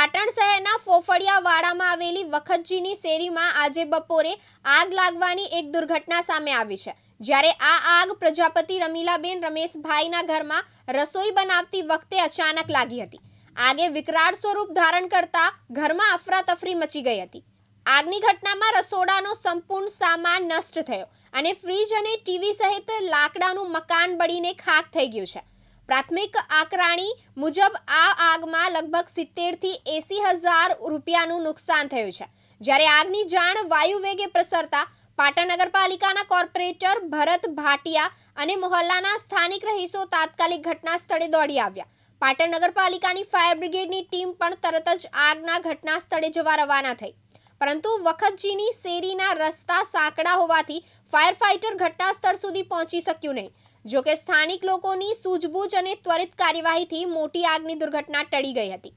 પાટણ શહેરના ફોફડિયાવાડામાં આવેલી વખતજીની શેરીમાં આજે બપોરે આગ લાગવાની એક દુર્ઘટના સામે આવી છે. જ્યારે આ આગ પ્રજાપતિ રમીલાબેન રમેશભાઈના ઘરમાં રસોઈ બનાવતી વખતે અચાનક લાગી હતી. આગે વિકરાળ સ્વરૂપ ધારણ કરતા ઘરમાં અફરાતફરી મચી ગઈ હતી. આગની ઘટનામાં રસોડાનો સંપૂર્ણ સામાન નષ્ટ થયો અને ફ્રીજ અને ટીવી સહિત લાકડાનું મકાન બળીને ખાક થઈ ગયું છે. પ્રાથમિક આકરાણી મુજબ આ આગમાં લગભગ સિત્તેરથી એંસી હજાર રૂપિયાનું નુકસાન થયું છે. જ્યારે આગની જાણ વાયુ વેગે પ્રસરતા પાટણ નગરપાલિકાના કોર્પોરેટર ભરત ભાટિયા અને મોહલ્લાના સ્થાનિક રહીશો તાત્કાલિક ઘટના સ્થળે દોડી આવ્યા. પાટણ નગરપાલિકાની ફાયર બ્રિગેડની ટીમ પણ તરત જ આગના ઘટના સ્થળે જવા રવાના થઈ. પરંતુ વખતજીની શેરીના રસ્તા સાંકડા હોવાથી ફાયર ફાઇટર ઘટના સ્થળ સુધી પહોંચી શક્યું નહીં. જોકે સ્થાનિક લોકોની સૂઝબૂછ અને ત્વરિત કાર્યવાહીથી મોટી આગની દુર્ઘટના ટળી ગઈ હતી.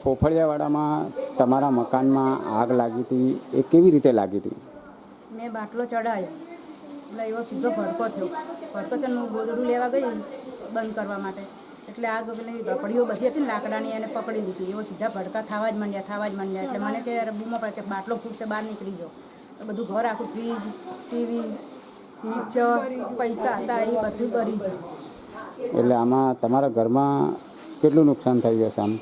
ફોફળિયાવાડામાં તમારા મકાનમાં આગ લાગી હતી. એ કેવી રીતે લાગી હતી? મેં બાટલો ચડાવ્યો એટલે એવો સીધો ભડકો થયો. ભડકો થયો હું ગોદડું લેવા ગઈ બંધ કરવા માટે. એટલે આગ પેલી રપડીઓ બધી હતી લાકડાની એને પકડી લીધી. એવો સીધા ભડકા થવા જ માંડ્યા થવા જ માંડ્યા. એટલે મને કે બૂમો પડે કે બાટલો ફૂટશે બહાર નીકળી જાઓ. બધું ઘર આખું ફ્રીજ ટીવી પૈસા હતા એ બધું કરી. ગયું એટલે આમાં તમારા ઘરમાં કેટલું નુકસાન થયું હશે આમ?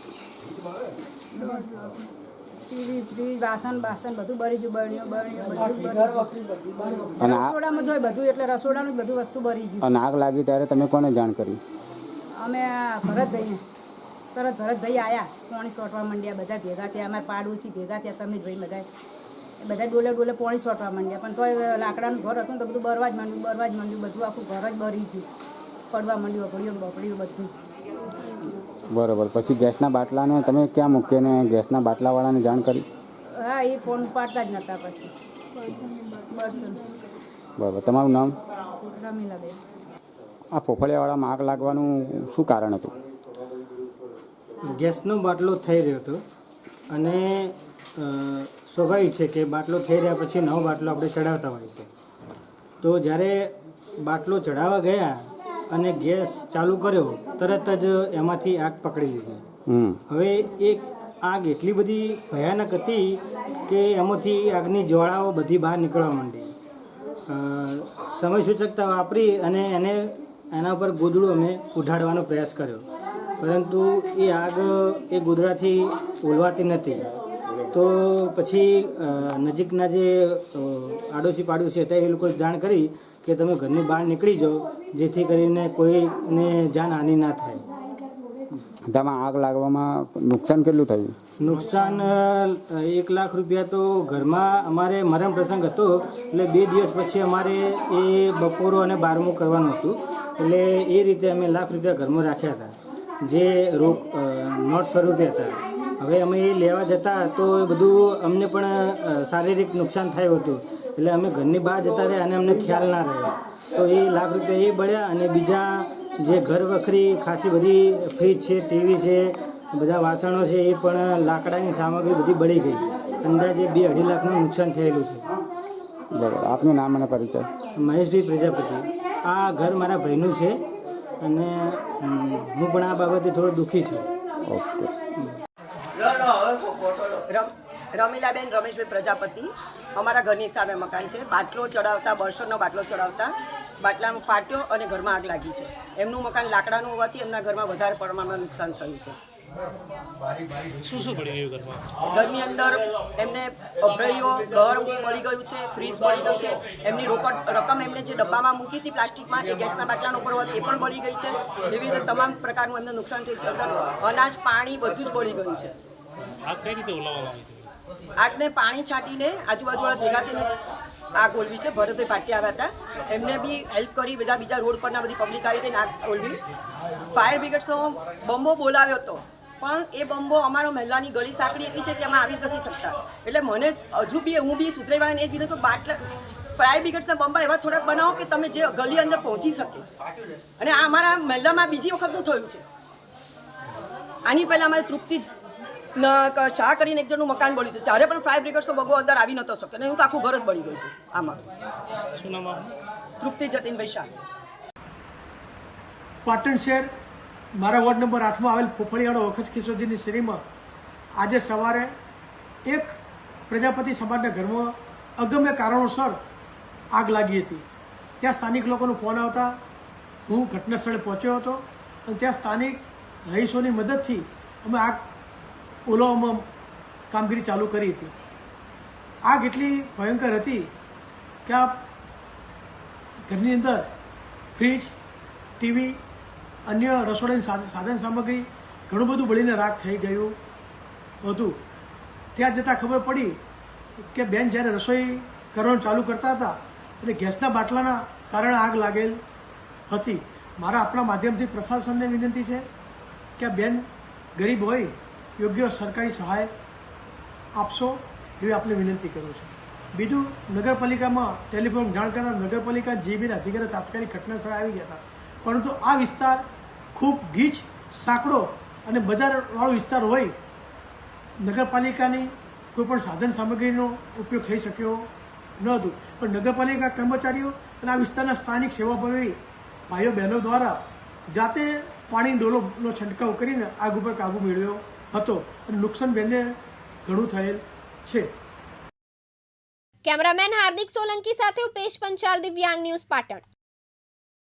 ટીવી વાસણ બાસણ બધું બળી ગયું બળ્યું બળ્યું બધું રસોડામાં જોઈ બધું એટલે રસોડાનું બધું વસ્તુ ગયું. અને આગ લાગી ત્યારે તમે કોને જાણ કરી? અમે આ ભરતભાઈને તરત ભરતભાઈ આવ્યા પોણી સોટવા માંડ્યા બધા ભેગા થયા અમારા પાડોશી ભેગા થયા સમીરભાઈ બધા એ બધા ડોલે ડોલે પોણી સોટવા માંડ્યા. પણ તોય લાકડાનું ઘર હતું તો બધું બરવા જ માંડ્યું બરવા જ માંડ્યું. બધું આખું ઘર જ બરી ગયું. પડવા માંડ્યું બપડ્યું બપડ્યું બધું. બરાબર. પછી ગેસના બાટલાને તમે ક્યાં મૂકીને ગેસના બાટલાવાળાને જાણ કરી? હા એ ફોન ઉપાડતા જ નહોતા પછી. બરાબર. તમારું નામ? રમીલાબેન. આ ફોફળિયાવાળામાં આગ લાગવાનું શું કારણ હતું? ગેસનો બાટલો થઈ રહ્યો હતો અને સ્વાભાવિક છે કે બાટલો થઈ રહ્યા પછી નવો બાટલો આપણે ચડાવતા હોય છે. તો જ્યારે બાટલો ચડાવવા ગયા અને ગેસ ચાલુ કર્યો તરત જ એમાંથી આગ પકડી લીધી. હવે એક આગ એટલી બધી ભયાનક હતી કે એમાંથી આગની જ્વાળાઓ બધી બહાર નીકળવા માંડી. સમય સૂચકતા વાપરી અને એને એના પર ગોદડું અમે ઉઢાડવાનો પ્રયાસ કર્યો. પરંતુ એ આગ એ ગોદડાથી ઓલવાતી નથી. તો પછી નજીકના જે આડોશી પાડોશી હતા એ લોકોએ જાણ કરી કે તમે ઘરની બહાર નીકળી જાઓ જેથી કરીને કોઈને જાનહાનિ ના થાય. તેમાં આગ લાગવામાં નુકસાન કેટલું થયું? નુકસાન એક લાખ રૂપિયા તો ઘરમાં અમારે મરણ પ્રસંગ હતો એટલે બે દિવસ પછી અમારે એ બપોરો અને બારમું કરવાનું હતું. એટલે એ રીતે અમે લાખ રૂપિયા ઘરમાં રાખ્યા હતા. જે રોક નોટ સ્વરૂપે હતા. હવે અમે એ લેવા જતા તો એ બધું અમને પણ શારીરિક નુકસાન થયું હતું. એટલે અમે ઘરની બહાર જતા રહ્યા અને અમને ખ્યાલ ના રહ્યો. તો એ લાખ રૂપિયા એ બળ્યા અને બીજા જે ઘર વખરી ખાસી બધી ફ્રીજ છે ટીવી છે બધા વાસણો છે એ પણ લાકડાની સામગ્રી બધી બળી ગઈ. અંદાજે બે અઢી લાખનું નુકસાન થયેલું છે. બરાબર. આપનું નામ અને પરિચય? મહેશભાઈ પ્રજાપતિ. આ ઘર મારા ભાઈનું છે અને હું પણ આ બાબતે થોડો દુઃખી છું. ઓકે. રમીલાબેન રમેશભાઈ પ્રજાપતિ. અમારા ઘરની સામે મકાન છે. બાટલો ચડાવતા બરસરનો બાટલો ચડાવતા બાટલામાં ફાટ્યો અને ઘરમાં આગ લાગી છે. એમનું મકાન લાકડાનું હોવાથી એમના ઘરમાં વધારે પ્રમાણમાં નુકસાન થયું છે. શું શું પડી ગયું ઘરમાં? ઘરની અંદર એમને અભરાઈઓ ઘર પડી ગયું છે ફ્રીજ પડી ગયું છે. એમની રોકડ રકમ એમને જે ડબ્બામાં મૂકી હતી પ્લાસ્ટિકમાં એ ગેસના બાટલાનો ઉપર હોવાથી એ પણ બળી ગઈ છે. એવી રીતે તમામ પ્રકારનું એમને નુકસાન થયું છે. અંદર અનાજ પાણી બધું જ બળી ગયું છે. આ કઈ રીતે ઓલાવવામાં હતી આગને પાણી છાંટીને આજુબાજુવાળા ભેગા થઈને આગ ઓલવી છે. ભરતભાઈ પાટી આવ્યા હતા. એમને બી હેલ્પ કરી બધા બીજા રોડ પરના બધી પબ્લિક આવી હતી આગ ઓલવી. ફાયર બ્રિગેડનો બમ્બો બોલાવ્યો હતો પણ એ બમ્બો અમારો મહિલાની ગળી સાંકડી એટલી છે કે અમે આવી જ નથી શકતા. એટલે મને હજુ બી, હું બી સુધરેવાને એ જ વિનંતી બાટલા ફાયર બ્રિગેડના બંબા એવા થોડાક બનાવો કે તમે જે ગલી અંદર પહોંચી શકે. અને આ અમારા મહિલામાં બીજી વખતનું થયું છે. આની પહેલાં અમારે તૃપ્તિ ન ચા કરીને એક જણનું મકાન બળ્યું હતું. ત્યારે પણ ફાયર બ્રિગેડ તો બગો અંદર આવી નતો શક્યો. ને હું તો આખું ઘર જ બળી ગયું હતું. આમાં શું તૃપ્તિ જતીનભાઈ શાહ. પાટણ શહેર મારા વોર્ડ નંબર આઠમાં આવેલ ફોફળિયાળો વખત કિશોરજીની શ્રીમાં આજે સવારે એક પ્રજાપતિ સમાજના ઘરમાં અગમ્ય કારણોસર આગ લાગી હતી. ત્યાં સ્થાનિક લોકોનો ફોન આવતા હું ઘટના સ્થળે પહોંચ્યો હતો અને ત્યાં સ્થાનિક રહીશોની મદદથી અમે આગ ઓલવવામાં કામગીરી ચાલુ કરી હતી. આગ એટલી ભયંકર હતી કે આ ઘરની અંદર ફ્રીજ, ટીવી, અન્ય રસોડાની સાધ- સાધન સામગ્રી ઘણું બધું બળીને રાખ થઈ ગયું હતું. ત્યાં જતાં ખબર પડી કે બેન જ્યારે રસોઈ કરવાનું ચાલુ કરતા હતા અને ગેસના બાટલાના કારણે આગ લાગેલ હતી. મારા આપણા માધ્યમથી પ્રશાસનને વિનંતી છે કે આ બેન ગરીબ હોય યોગ્ય સરકારી સહાય આપશો એવી આપને વિનંતી કરું છું. બીજું, નગરપાલિકામાં ટેલિફોન જાણ કરતા નગરપાલિકા જીબીના અધિકારીઓ તાત્કાલિક ઘટનાસ્થળે આવી ગયા હતા. પરંતુ આ વિસ્તાર ખૂબ ગીચ, સાંકડો અને બજારવાળો વિસ્તાર હોય, નગરપાલિકાની કોઈપણ સાધન સામગ્રીનો ઉપયોગ થઈ શક્યો ન હતું. પણ નગરપાલિકા કર્મચારીઓ અને આ વિસ્તારના સ્થાનિક સેવાભાવી ભાઈઓ બહેનો દ્વારા જાતે પાણી ડોલોનો છંટકાવ કરીને આગ ઉપર કાબુ મેળવ્યો. હતો. અને નુકસાન બેનને ઘણું થયેલ છે. કેમેરામેન હાર્દિક સોલંકી સાથે ઉપેશ પંચાલ, દિવ્યાંગ ન્યૂઝ પાટણ.